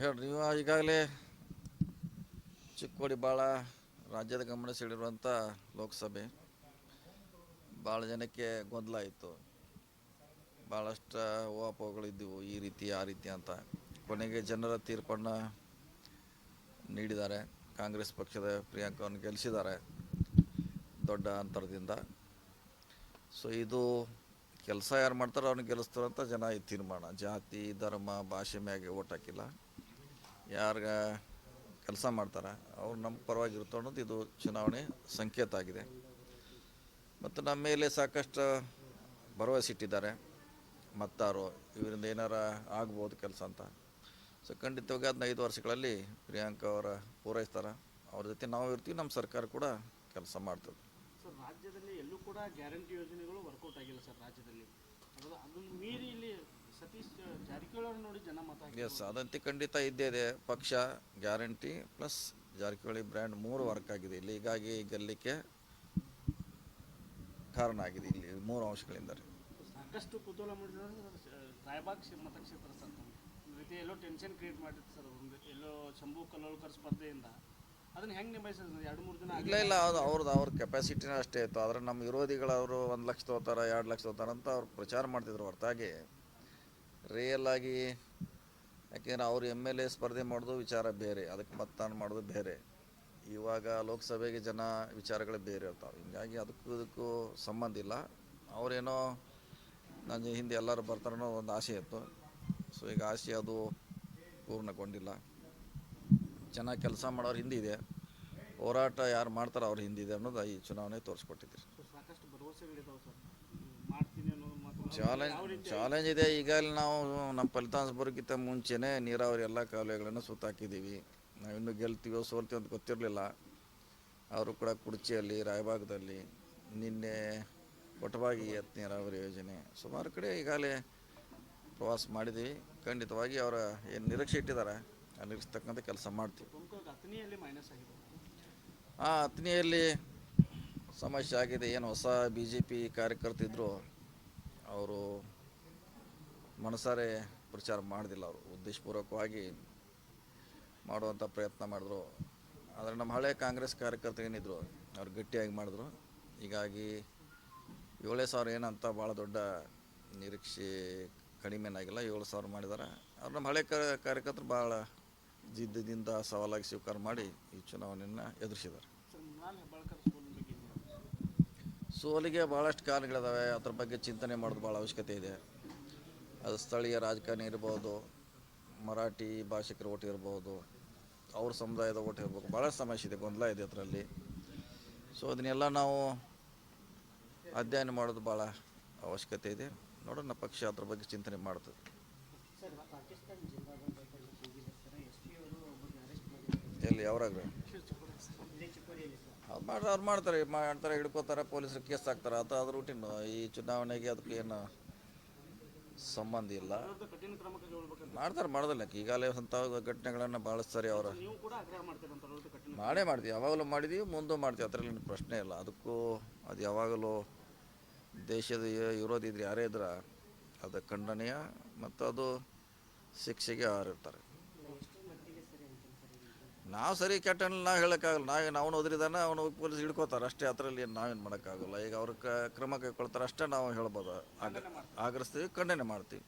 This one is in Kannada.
ಹೇಳ್ರಿ ನೀವು ಈಗಾಗಲೇ ಚಿಕ್ಕೋಡಿ ಭಾಳ ರಾಜ್ಯದ ಗಮನ ಸೆಳೆದಿರುವಂಥ ಲೋಕಸಭೆ. ಭಾಳ ಜನಕ್ಕೆ ಗೊಂದಲ ಆಯಿತು. ಭಾಳಷ್ಟು ಓಪೋಗಳಿದ್ದವು ಈ ರೀತಿ, ಆ ರೀತಿ ಅಂತ. ಕೊನೆಗೆ ಜನರ ತೀರ್ಪನ್ನು ನೀಡಿದ್ದಾರೆ. ಕಾಂಗ್ರೆಸ್ ಪಕ್ಷದ ಪ್ರಿಯಾಂಕವನ್ನು ಗೆಲ್ಲಿಸಿದ್ದಾರೆ ದೊಡ್ಡ ಅಂತರದಿಂದ. ಸೊ, ಇದು ಕೆಲಸ ಯಾರು ಮಾಡ್ತಾರೋ ಅವ್ರನ್ನ ಗೆಲ್ಲಿಸ್ತಾರಂತ ಜನ ಈ ತೀರ್ಮಾನ. ಜಾತಿ, ಧರ್ಮ, ಭಾಷೆ ಮ್ಯಾಗೆ ಓಟ್ ಹಾಕಿಲ್ಲ. ಯಾರ್ಗ ಕೆಲಸ ಮಾಡ್ತಾರೆ, ಅವ್ರು ನಮ್ಮ ಪರವಾಗಿರುತ್ತೋ ಅನ್ನೋದು ಇದು ಚುನಾವಣೆ ಸಂಕೇತ ಆಗಿದೆ. ಮತ್ತು ನಮ್ಮ ಮೇಲೆ ಸಾಕಷ್ಟು ಭರವಸೆ ಇಟ್ಟಿದ್ದಾರೆ. ಮತ್ತಾರು, ಇವರಿಂದ ಏನಾರ ಆಗ್ಬೋದು ಕೆಲಸ ಅಂತ. ಸೊ ಖಂಡಿತವಾಗಿ ಅದನ್ನ ಐದು ವರ್ಷಗಳಲ್ಲಿ ಪ್ರಿಯಾಂಕ ಅವರ ಪೂರೈಸ್ತಾರೆ. ಅವ್ರ ಜೊತೆ ನಾವು ಇರ್ತೀವಿ ನಮ್ಮ ಸರ್ಕಾರ ಕೂಡ ಕೆಲಸ ಮಾಡ್ತದೆ. ರಾಜ್ಯದಲ್ಲಿ ಎಲ್ಲೂ ಕೂಡ ಗ್ಯಾರಂಟಿ ಯೋಜನೆಗಳು ವರ್ಕೌಟ್ ಆಗಿಲ್ಲ ಸರ್, ರಾಜ್ಯದಲ್ಲಿ. ಮೀರಿ ಇಲ್ಲಿ ಸತೀಶ್ ಜಾರಕಿಹೊಳಿ ನೋಡಿ ಜನ ಮತ ಹಾಕಿದ್ರು. ಎಸ್ ಅದಂತೆ ಖಂಡಿತ ಇದ್ದೇ ಇದೆ. ಪಕ್ಷ ಗ್ಯಾರಂಟಿ ಪ್ಲಸ್ ಜಾರಕಿಹೊಳಿ ಬ್ರ್ಯಾಂಡ್ ಮೂರು ವರ್ಕ್ ಆಗಿದೆ. ಇಲ್ಲಿ ಹೀಗಾಗಿ ಗೆಲ್ಲಲಿಕ್ಕೆ ಕಾರಣ ಆಗಿದೆ ಇಲ್ಲಿ ಮೂರು ಅಂಶಗಳಿಂದ ರೀ ಸಾಕಷ್ಟು ಕುತೂಹಲ ಮೂಡಿದ್ರೆ ರಾಯಬಾಗ್ ಕ್ಷೇ- ಮತಕ್ಷೇತ್ರ ಸರ್ ರೀತಿ ಎಲ್ಲೋ ಟೆನ್ಷನ್ ಕ್ರಿಯೇಟ್ ಮಾಡಿತ್ತು ಸರ್ ಒಂದು ಎಲ್ಲೋ ಶಂಭು ಕಲ್ಲೋಳ್ಕರ್ ಸ್ಪರ್ಧೆಯಿಂದ. ಅದನ್ನ ಹೆಂಗೆ ನಿಭಾಯಿಸಿದ್ರು ಎರಡು ಮೂರು ದಿನ ಇಲ್ಲ ಇಲ್ಲ ಅದು ಅವ್ರದ್ದು ಅವ್ರ ಕೆಪಾಸಿಟಿನ ಅಷ್ಟೇ ಇತ್ತು. ಆದರೆ ನಮ್ಮ ವಿರೋಧಿಗಳವರು ಅವರು ಒಂದು ಲಕ್ಷ ತೊಗೋತಾರೆ ಎರಡು ಲಕ್ಷ ತೊಗೋತಾರೆ ಅಂತ ಅವ್ರು ಪ್ರಚಾರ ಮಾಡ್ತಿದ್ರು ಹೊರತಾಗಿ. ರಿಯಲ್ ಆಗಿ, ಯಾಕೆಂದರೆ ಅವರು ಎಂ ಎಲ್ ಎ ಸ್ಪರ್ಧೆ ಮಾಡೋದು ವಿಚಾರ ಬೇರೆ, ಅದಕ್ಕೆ ಮತದಾನ ಮಾಡೋದು ಬೇರೆ. ಇವಾಗ ಲೋಕಸಭೆಗೆ ಜನ ವಿಚಾರಗಳು ಬೇರೆ ಇರ್ತಾವೆ. ಹಿಂಗಾಗಿ ಅದಕ್ಕೂ ಇದಕ್ಕೂ ಸಂಬಂಧ ಇಲ್ಲ. ಅವರೇನೋ ನನ್ನ ಹಿಂದೆ ಎಲ್ಲರೂ ಬರ್ತಾರೆ ಒಂದು ಆಸೆ ಇತ್ತು. ಸೊ ಈಗ ಆಸೆ ಅದು ಪೂರ್ಣಗೊಂಡಿಲ್ಲ. ಚೆನ್ನಾಗಿ ಕೆಲಸ ಮಾಡೋರು ಹಿಂದಿದೆ. ಹೋರಾಟ ಯಾರು ಮಾಡ್ತಾರೋ ಅವ್ರ ಹಿಂದಿದೆ ಅನ್ನೋದು ಈ ಚುನಾವಣೆ ತೋರಿಸ್ಕೊಟ್ಟಿದ್ರಿ ಸೊ ಸಾಕಷ್ಟು ಭರವಸೆಗಳಿದಾವೆ ಸರ್ ಮಾಡ್ತೀನಿ ಅನ್ನೋದು ಮಾತು ಚಾಲೆಂಜ್ ಚಾಲೆಂಜ್ ಇದೆ. ಈಗಾಗಲೇ ನಾವು ನಮ್ಮ ಫಲಿತಾಂಶ ಬರೋಕ್ಕಿಂತ ಮುಂಚೆನೇ ನೀರಾವರಿ ಎಲ್ಲ ಕಾಲುವೆಗಳನ್ನು ಸುತ್ತಾಕಿದ್ದೀವಿ. ನಾವಿನ್ನೂ ಗೆಲ್ತೀವೋ ಸೋಲ್ತೀವೋ ಅಂತ ಗೊತ್ತಿರಲಿಲ್ಲ. ಅವರು ಕೂಡ ಕುಡ್ಚಿಯಲ್ಲಿ ರಾಯಭಾಗದಲ್ಲಿ ನಿನ್ನೆ ಒಟವಾಗಿ ಎತ್ ನೀರಾವರಿ ಯೋಜನೆ ಸುಮಾರು ಕಡೆ ಈಗಾಗಲೇ ಪ್ರವಾಸ ಮಾಡಿದ್ದೀವಿ. ಖಂಡಿತವಾಗಿ ಅವರ ಏನು ನಿರೀಕ್ಷೆ ಇಟ್ಟಿದ್ದಾರೆ, ಆ ಕೆಲಸ ಮಾಡ್ತೀವಿ. ಹಾಂ ಹತ್ತನೆಯಲ್ಲಿ ಸಮಸ್ಯೆ ಆಗಿದೆ. ಏನು ಹೊಸ ಬಿ ಜೆ ಪಿ ಕಾರ್ಯಕರ್ತಿದ್ರು ಅವರು ಮನಸಾರೆ ಪ್ರಚಾರ ಮಾಡೋದಿಲ್ಲ ಅವರು. ಉದ್ದೇಶಪೂರ್ವಕವಾಗಿ ಮಾಡುವಂಥ ಪ್ರಯತ್ನ ಮಾಡಿದ್ರು. ಆದರೆ ನಮ್ಮ ಹಳೆ ಕಾಂಗ್ರೆಸ್ ಕಾರ್ಯಕರ್ತರು ಏನಿದ್ರು, ಅವ್ರು ಗಟ್ಟಿಯಾಗಿ ಮಾಡಿದ್ರು. ಹೀಗಾಗಿ ಏಳೇ ಸಾವಿರ ಏನಂತ ಭಾಳ ದೊಡ್ಡ ನಿರೀಕ್ಷೆ ಕಡಿಮೆನಾಗಿಲ್ಲ ಏಳು ಸಾವಿರ ಮಾಡಿದ್ದಾರೆ ಅವ್ರು ನಮ್ಮ ಹಳೆ ಕಾರ್ಯಕರ್ತರು ಭಾಳ ಜಿದ್ದದಿಂದ ಸವಾಲಾಗಿ ಸ್ವೀಕಾರ ಮಾಡಿ ಈ ಚುನಾವಣೆಯನ್ನು ಎದುರಿಸಿದ್ದಾರೆ ಸರ್ ಮೃಣಾಲ್ ಹೆಬ್ಬಾಳ್ಕರ್ ಸೋಲಿನ ಬಗ್ಗೆ ಏನ್ ಹೇಳ್ತೀರಾ? ಸೋಲಿಗೆ ಭಾಳಷ್ಟು ಕಾರಣಗಳಿದಾವೆ. ಅದ್ರ ಬಗ್ಗೆ ಚಿಂತನೆ ಮಾಡೋದು ಭಾಳ ಅವಶ್ಯಕತೆ ಇದೆ. ಅದು ಸ್ಥಳೀಯ ರಾಜಕಾರಣಿ ಇರ್ಬೋದು ಮರಾಠಿ ಭಾಷಿಕರ ಓಟ್ ಇರ್ಬೋದು ಅವ್ರ ಸಮುದಾಯದ ಓಟ್ ಇರ್ಬೋದು ಭಾಳ ಸಮಸ್ಯೆ ಇದೆ ಗೊಂದಲ ಇದೆ ಅದರಲ್ಲಿ. ಸೊ ಅದನ್ನೆಲ್ಲ ನಾವು ಅಧ್ಯಯನ ಮಾಡೋದು ಭಾಳ ಅವಶ್ಯಕತೆ ಇದೆ. ನೋಡೋಣ ಪಕ್ಷ ಅದ್ರ ಬಗ್ಗೆ ಚಿಂತನೆ ಮಾಡ್ತದೆ. ಎಲ್ಲಿ ಪಾಕಿಸ್ತಾನ ಜಿಂದಾಬಾದ್ ಹೋಗಿದೆ ಸರ್ ಎಸ್ ಪಿ ಅವರು ಒಬ್ಬರಿಗೆ ಅರೆಸ್ಟ್ ಮಾಡಿದ್ದಾರೆ ಎಲ್ಲಿ ಯಾವ್ರಾಗ ಇದೇ ಚಿಕ್ಕೋಡಿಯಲ್ಲಿ ಸರ್ ಅದು ಮಾಡಿ, ಅವ್ರು ಮಾಡ್ತಾರೆ ಮಾಡ್ತಾರೆ ಹಿಡ್ಕೋತಾರೆ, ಪೊಲೀಸರು ಕೇಸ್ ಹಾಕ್ತಾರೆ ಅದು ಅದು ರೂಟೀನ್ ಈ ಚುನಾವಣೆಗೆ ಅದಕ್ಕೆ ಏನು ಸಂಬಂಧ ಇಲ್ಲ. ಮಾಡ್ತಾರೆ, ಮಾಡೋದಿಲ್ಲ. ಈಗಾಗಲೇ ಅಂಥ ಘಟನೆಗಳನ್ನು ಆಗ್ರಹ ಮಾಡ್ತೀರಂತ ಅವ್ರ. ಮಾಡೇ ಮಾಡ್ತೀವಿ, ಯಾವಾಗಲೂ ಮಾಡಿದ್ದೀವಿ ಮುಂದೂ ಮಾಡ್ತೀವಿ. ಅದರಲ್ಲಿ ಪ್ರಶ್ನೆ ಇಲ್ಲ. ಅದಕ್ಕೂ ಅದು ಯಾವಾಗಲೂ ದೇಶದ ವಿರೋಧಿ ಇದ್ರೆ ಯಾರೇ ಇದ್ರೆ, ಅದು ಖಂಡನೀಯ ಮತ್ತು ಅದು ಶಿಕ್ಷೆಗೆ ಹಾರಿರ್ತಾರೆ ಎಷ್ಟು ಮಟ್ಟಿಗೆ ಸರಿ ಅಂತೀನಿ ಸರ್ ಇದು? ನಾವು ಸರಿ ಕೆಟ್ಟ ನಾವು ಹೇಳೋಕ್ಕಾಗಲ್ಲ. ನಾವೇನು ಅವನು ಓದ್ರಿದಾನೆ ಅವನು ಪೊಲೀಸ್ ಹಿಡ್ಕೋತಾರೆ ಅಷ್ಟೇ. ಅದರಲ್ಲಿ ನಾವೇನು ಮಾಡೋಕ್ಕಾಗಲ್ಲ. ಈಗ ಅವ್ರ ಕ್ರಮ ಕೈಗೊಳ್ತಾರೆ ಅಷ್ಟೇ ನಾವು ಹೇಳ್ಬೋದು. ಆಗ ಆಗ್ರಹಿಸ್ತೀವಿ ಖಂಡನೆ ಮಾಡ್ತೀವಿ.